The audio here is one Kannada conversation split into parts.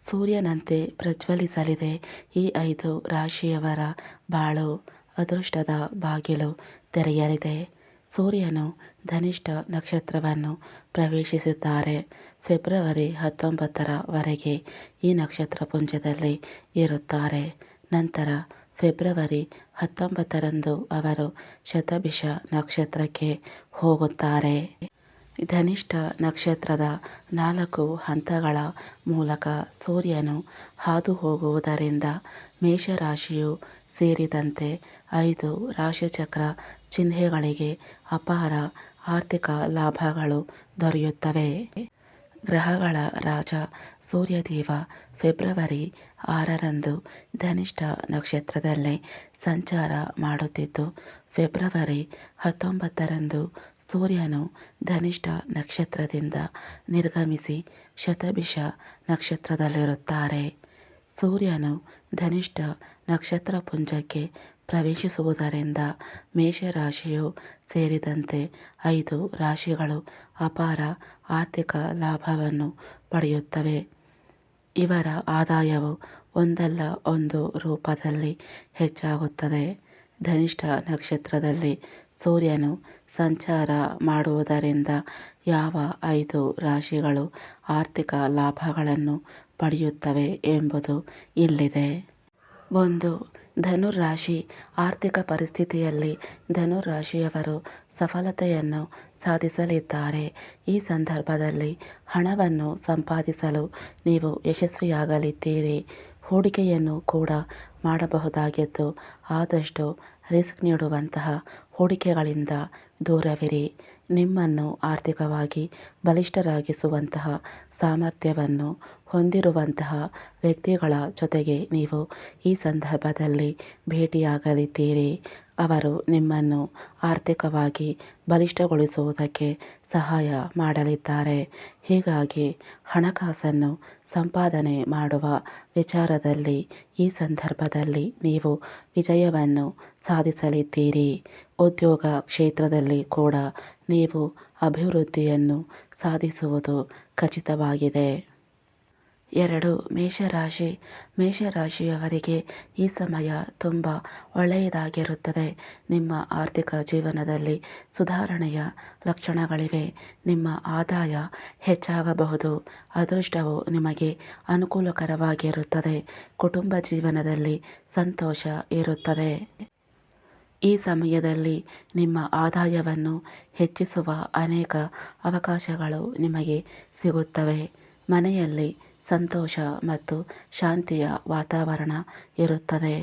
ಸೂರ್ಯನಂತೆ ಪ್ರಜ್ವಲಿಸಲಿದೆ ಈ ಐದು ರಾಶಿಯವರ ಬಾಳು ಅದೃಷ್ಟದ ಬಾಗಿಲು ತೆರೆಯಲಿದೆ. ಸೂರ್ಯನು ಧನಿಷ್ಠ ನಕ್ಷತ್ರವನ್ನು ಪ್ರವೇಶಿಸಿದ್ದಾರೆ. ಫೆಬ್ರವರಿ ಹತ್ತೊಂಬತ್ತರ ವರೆಗೆ ಈ ನಕ್ಷತ್ರ ಪುಂಜದಲ್ಲಿ ಇರುತ್ತಾರೆ. ನಂತರ ಫೆಬ್ರವರಿ ಹತ್ತೊಂಬತ್ತರಂದು ಅವರು ಶತಭಿಷ ನಕ್ಷತ್ರಕ್ಕೆ ಹೋಗುತ್ತಾರೆ. ಧನಿಷ್ಠ ನಕ್ಷತ್ರದ ನಾಲ್ಕು ಹಂತಗಳ ಮೂಲಕ ಸೂರ್ಯನು ಹಾದು ಹೋಗುವುದರಿಂದ ಮೇಷರಾಶಿಯು ಸೇರಿದಂತೆ ಐದು ರಾಶಿಚಕ್ರ ಚಿಹ್ನೆಗಳಿಗೆ ಅಪಾರ ಆರ್ಥಿಕ ಲಾಭಗಳು ದೊರೆಯುತ್ತವೆ. ಗ್ರಹಗಳ ರಾಜ ಸೂರ್ಯದೇವ ಫೆಬ್ರವರಿ ಆರರಂದು ಧನಿಷ್ಠ ನಕ್ಷತ್ರದಲ್ಲಿ ಸಂಚಾರ ಮಾಡುತ್ತಿದ್ದು, ಫೆಬ್ರವರಿ ಹತ್ತೊಂಬತ್ತರಂದು ಸೂರ್ಯನು ಧನಿಷ್ಠ ನಕ್ಷತ್ರದಿಂದ ನಿರ್ಗಮಿಸಿ ಶತಭಿಷ ನಕ್ಷತ್ರದಲ್ಲಿರುತ್ತಾರೆ. ಸೂರ್ಯನು ಧನಿಷ್ಠ ನಕ್ಷತ್ರಪುಂಜಕ್ಕೆ ಪ್ರವೇಶಿಸುವುದರಿಂದ ಮೇಷರಾಶಿಯು ಸೇರಿದಂತೆ ಐದು ರಾಶಿಗಳು ಅಪಾರ ಆರ್ಥಿಕ ಲಾಭವನ್ನು ಪಡೆಯುತ್ತವೆ. ಇವರ ಆದಾಯವು ಒಂದಲ್ಲ ಒಂದು ರೂಪದಲ್ಲಿ ಹೆಚ್ಚಾಗುತ್ತದೆ. ಧನಿಷ್ಠ ನಕ್ಷತ್ರದಲ್ಲಿ ಸೂರ್ಯನು ಸಂಚಾರ ಮಾಡುವುದರಿಂದ ಯಾವ ಐದು ರಾಶಿಗಳು ಆರ್ಥಿಕ ಲಾಭಗಳನ್ನು ಪಡೆಯುತ್ತವೆ ಎಂಬುದು ಇಲ್ಲಿದೆ. ಒಂದು ಧನುರಾಶಿ ಆರ್ಥಿಕ ಪರಿಸ್ಥಿತಿಯಲ್ಲಿ ಧನುರಾಶಿಯವರು ಸಫಲತೆಯನ್ನು ಸಾಧಿಸಲಿದ್ದಾರೆ. ಈ ಸಂದರ್ಭದಲ್ಲಿ ಹಣವನ್ನು ಸಂಪಾದಿಸಲು ನೀವು ಯಶಸ್ವಿಯಾಗಲಿದ್ದೀರಿ. ಹೂಡಿಕೆಯನ್ನು ಕೂಡ ಮಾಡಬಹುದಾಗಿದ್ದು ಆದಷ್ಟು ರಿಸ್ಕ್ ನೀಡುವಂತಹ ಹೂಡಿಕೆಗಳಿಂದ ದೂರವಿರಿ. ನಿಮ್ಮನ್ನು ಆರ್ಥಿಕವಾಗಿ ಬಲಿಷ್ಠರಾಗಿಸುವಂತಹ ಸಾಮರ್ಥ್ಯವನ್ನು ಹೊಂದಿರುವಂತಹ ವ್ಯಕ್ತಿಗಳ ಜೊತೆಗೆ ನೀವು ಈ ಸಂದರ್ಭದಲ್ಲಿ ಭೇಟಿಯಾಗಲಿದ್ದೀರಿ. ಅವರು ನಿಮ್ಮನ್ನು ಆರ್ಥಿಕವಾಗಿ ಬಲಿಷ್ಠಗೊಳಿಸುವುದಕ್ಕೆ ಸಹಾಯ ಮಾಡಲಿದ್ದಾರೆ. ಹೀಗಾಗಿ ಹಣಕಾಸನ್ನು ಸಂಪಾದನೆ ಮಾಡುವ ವಿಚಾರದಲ್ಲಿ ಈ ಸಂದರ್ಭದಲ್ಲಿ ನೀವು ವಿಜಯವನ್ನು ಸಾಧಿಸಲಿದ್ದೀರಿ. ಉದ್ಯೋಗ ಕ್ಷೇತ್ರದಲ್ಲಿ ಕೂಡ ನೀವು ಅಭಿವೃದ್ಧಿಯನ್ನು ಸಾಧಿಸುವುದು ಖಚಿತವಾಗಿದೆ. ಎರಡು, ಮೇಷರಾಶಿ. ಮೇಷರಾಶಿಯವರಿಗೆ ಈ ಸಮಯ ತುಂಬ ಒಳ್ಳೆಯದಾಗಿರುತ್ತದೆ. ನಿಮ್ಮ ಆರ್ಥಿಕ ಜೀವನದಲ್ಲಿ ಸುಧಾರಣೆಯ ಲಕ್ಷಣಗಳಿವೆ. ನಿಮ್ಮ ಆದಾಯ ಹೆಚ್ಚಾಗಬಹುದು. ಅದೃಷ್ಟವು ನಿಮಗೆ ಅನುಕೂಲಕರವಾಗಿರುತ್ತದೆ. ಕುಟುಂಬ ಜೀವನದಲ್ಲಿ ಸಂತೋಷ ಇರುತ್ತದೆ. ಈ ಸಮಯದಲ್ಲಿ ನಿಮ್ಮ ಆದಾಯವನ್ನು ಹೆಚ್ಚಿಸುವ ಅನೇಕ ಅವಕಾಶಗಳು ನಿಮಗೆ ಸಿಗುತ್ತವೆ. ಮನೆಯಲ್ಲಿ ಸಂತೋಷ ಮತ್ತು ಶಾಂತಿಯ ವಾತಾವರಣ ಇರುತ್ತದೆ.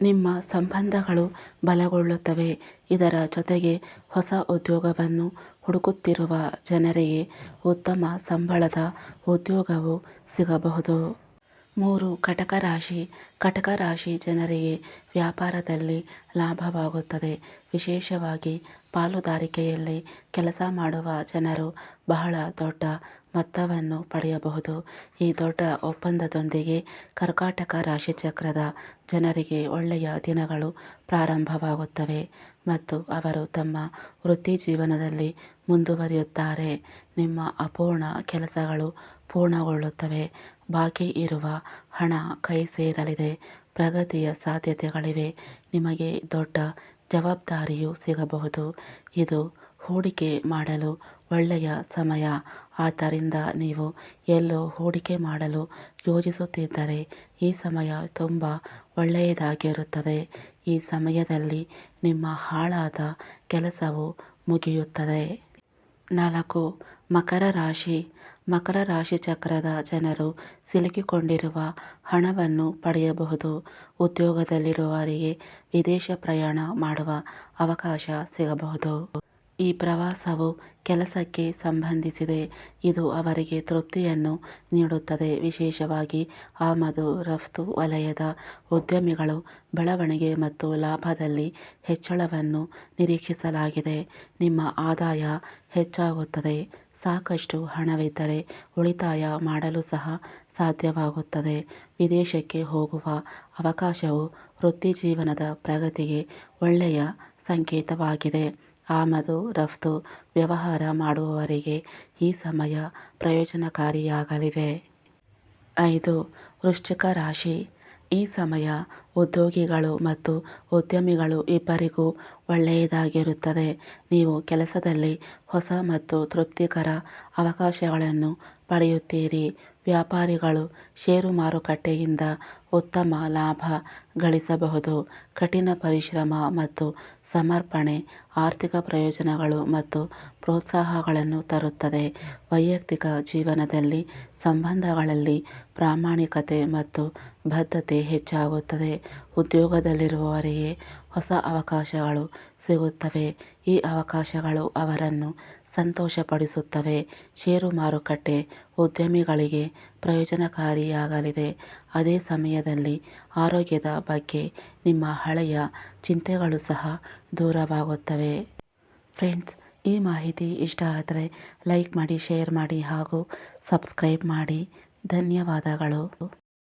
ನಿಮ್ಮ ಸಂಬಂಧಗಳು ಬಲಗೊಳ್ಳುತ್ತವೆ. ಇದರ ಜೊತೆಗೆ ಹೊಸ ಉದ್ಯೋಗವನ್ನು ಹುಡುಕುತ್ತಿರುವ ಜನರಿಗೆ ಉತ್ತಮ ಸಂಬಳದ ಉದ್ಯೋಗವು ಸಿಗಬಹುದು. ಮೂರು ಕಟಕ ರಾಶಿ ಕಟಕ ರಾಶಿ ಜನರಿಗೆ ವ್ಯಾಪಾರದಲ್ಲಿ ಲಾಭವಾಗುತ್ತದೆ. ವಿಶೇಷವಾಗಿ ಪಾಲುದಾರಿಕೆಯಲ್ಲಿ ಕೆಲಸ ಮಾಡುವ ಜನರು ಬಹಳ ದೊಡ್ಡ ಮೊತ್ತವನ್ನು ಪಡೆಯಬಹುದು. ಈ ದೊಡ್ಡ ಒಪ್ಪಂದದೊಂದಿಗೆ ಕರ್ಕಾಟಕ ರಾಶಿಚಕ್ರದ ಜನರಿಗೆ ಒಳ್ಳೆಯ ದಿನಗಳು ಪ್ರಾರಂಭವಾಗುತ್ತವೆ ಮತ್ತು ಅವರು ತಮ್ಮ ವೃತ್ತಿ ಜೀವನದಲ್ಲಿ ಮುಂದುವರಿಯುತ್ತಾರೆ. ನಿಮ್ಮ ಅಪೂರ್ಣ ಕೆಲಸಗಳು ಪೂರ್ಣಗೊಳ್ಳುತ್ತವೆ. ಬಾಕಿ ಇರುವ ಹಣ ಕೈ ಸೇರಲಿದೆ. ಪ್ರಗತಿಯ ಸಾಧ್ಯತೆಗಳಿವೆ. ನಿಮಗೆ ದೊಡ್ಡ ಜವಾಬ್ದಾರಿಯೂ ಸಿಗಬಹುದು. ಇದು ಹೂಡಿಕೆ ಮಾಡಲು ಒಳ್ಳೆಯ ಸಮಯ. ಆದ್ದರಿಂದ ನೀವು ಎಲ್ಲೋ ಹೂಡಿಕೆ ಮಾಡಲು ಯೋಜಿಸುತ್ತಿದ್ದರೆ ಈ ಸಮಯ ತುಂಬ ಒಳ್ಳೆಯದಾಗಿರುತ್ತದೆ. ಈ ಸಮಯದಲ್ಲಿ ನಿಮ್ಮ ಹಾಳಾದ ಕೆಲಸವು ಮುಗಿಯುತ್ತದೆ. ನಾಲ್ಕು, ಮಕರ ರಾಶಿ. ಮಕರ ರಾಶಿ ಚಕ್ರದ ಜನರು ಸಿಲುಕಿಕೊಂಡಿರುವ ಹಣವನ್ನು ಪಡೆಯಬಹುದು. ಉದ್ಯೋಗದಲ್ಲಿರುವವರಿಗೆ ವಿದೇಶ ಪ್ರಯಾಣ ಮಾಡುವ ಅವಕಾಶ ಸಿಗಬಹುದು. ಈ ಪ್ರವಾಸವು ಕೆಲಸಕ್ಕೆ ಸಂಬಂಧಿಸಿದೆ. ಇದು ಅವರಿಗೆ ತೃಪ್ತಿಯನ್ನು ನೀಡುತ್ತದೆ. ವಿಶೇಷವಾಗಿ ಆಮದು ರಫ್ತು ವಲಯದ ಉದ್ಯಮಿಗಳು ಬೆಳವಣಿಗೆ ಮತ್ತು ಲಾಭದಲ್ಲಿ ಹೆಚ್ಚಳವನ್ನು ನಿರೀಕ್ಷಿಸಲಾಗಿದೆ. ನಿಮ್ಮ ಆದಾಯ ಹೆಚ್ಚಾಗುತ್ತದೆ. ಸಾಕಷ್ಟು ಹಣವಿದ್ದರೆ ಉಳಿತಾಯ ಮಾಡಲು ಸಹ ಸಾಧ್ಯವಾಗುತ್ತದೆ. ವಿದೇಶಕ್ಕೆ ಹೋಗುವ ಅವಕಾಶವು ವೃತ್ತಿಜೀವನದ ಪ್ರಗತಿಗೆ ಒಳ್ಳೆಯ ಸಂಕೇತವಾಗಿದೆ. ಆಮದು, ರಫ್ತು, ವ್ಯವಹಾರ ಮಾಡುವವರಿಗೆ ಈ ಸಮಯ ಪ್ರಯೋಜನಕಾರಿಯಾಗಲಿದೆ. ಐದು, ವೃಶ್ಚಿಕ ರಾಶಿ. ಈ ಸಮಯ ಉದ್ಯೋಗಿಗಳು ಮತ್ತು ಉದ್ಯಮಿಗಳು ಇಬ್ಬರಿಗೂ ಒಳ್ಳೆಯದಾಗಿರುತ್ತದೆ. ನೀವು ಕೆಲಸದಲ್ಲಿ ಹೊಸ ಮತ್ತು ತೃಪ್ತಿಕರ ಅವಕಾಶಗಳನ್ನು ಪಡೆಯುತ್ತೀರಿ. ವ್ಯಾಪಾರಿಗಳು ಷೇರು ಮಾರುಕಟ್ಟೆಯಿಂದ ಉತ್ತಮ ಲಾಭ ಗಳಿಸಬಹುದು. ಕಠಿಣ ಪರಿಶ್ರಮ ಮತ್ತು ಸಮರ್ಪಣೆ, ಆರ್ಥಿಕ ಪ್ರಯೋಜನಗಳು ಮತ್ತು ಪ್ರೋತ್ಸಾಹಗಳನ್ನು ತರುತ್ತದೆ. ವೈಯಕ್ತಿಕ ಜೀವನದಲ್ಲಿ ಸಂಬಂಧಗಳಲ್ಲಿ ಪ್ರಾಮಾಣಿಕತೆ ಮತ್ತು ಬದ್ಧತೆ ಹೆಚ್ಚಾಗುತ್ತದೆ. ಉದ್ಯೋಗದಲ್ಲಿರುವವರಿಗೆ ಹೊಸ ಅವಕಾಶಗಳು ಸಿಗುತ್ತವೆ. ಈ ಅವಕಾಶಗಳು ಅವರನ್ನು ಸಂತೋಷಪಡಿಸುತ್ತವೆ. ಷೇರು ಮಾರುಕಟ್ಟೆ ಉದ್ಯಮಿಗಳಿಗೆ ಪ್ರಯೋಜನಕಾರಿಯಾಗಲಿದೆ. ಅದೇ ಸಮಯದಲ್ಲಿ ಆರೋಗ್ಯದ ಬಗ್ಗೆ ನಿಮ್ಮ ಹಳೆಯ ಚಿಂತೆಗಳು ಸಹ ದೂರವಾಗುತ್ತವೆ. ಫ್ರೆಂಡ್ಸ್, ಈ ಮಾಹಿತಿ ಇಷ್ಟ ಆದರೆ ಲೈಕ್ ಮಾಡಿ, ಶೇರ್ ಮಾಡಿ ಹಾಗೂ ಸಬ್ಸ್ಕ್ರೈಬ್ ಮಾಡಿ. ಧನ್ಯವಾದಗಳು.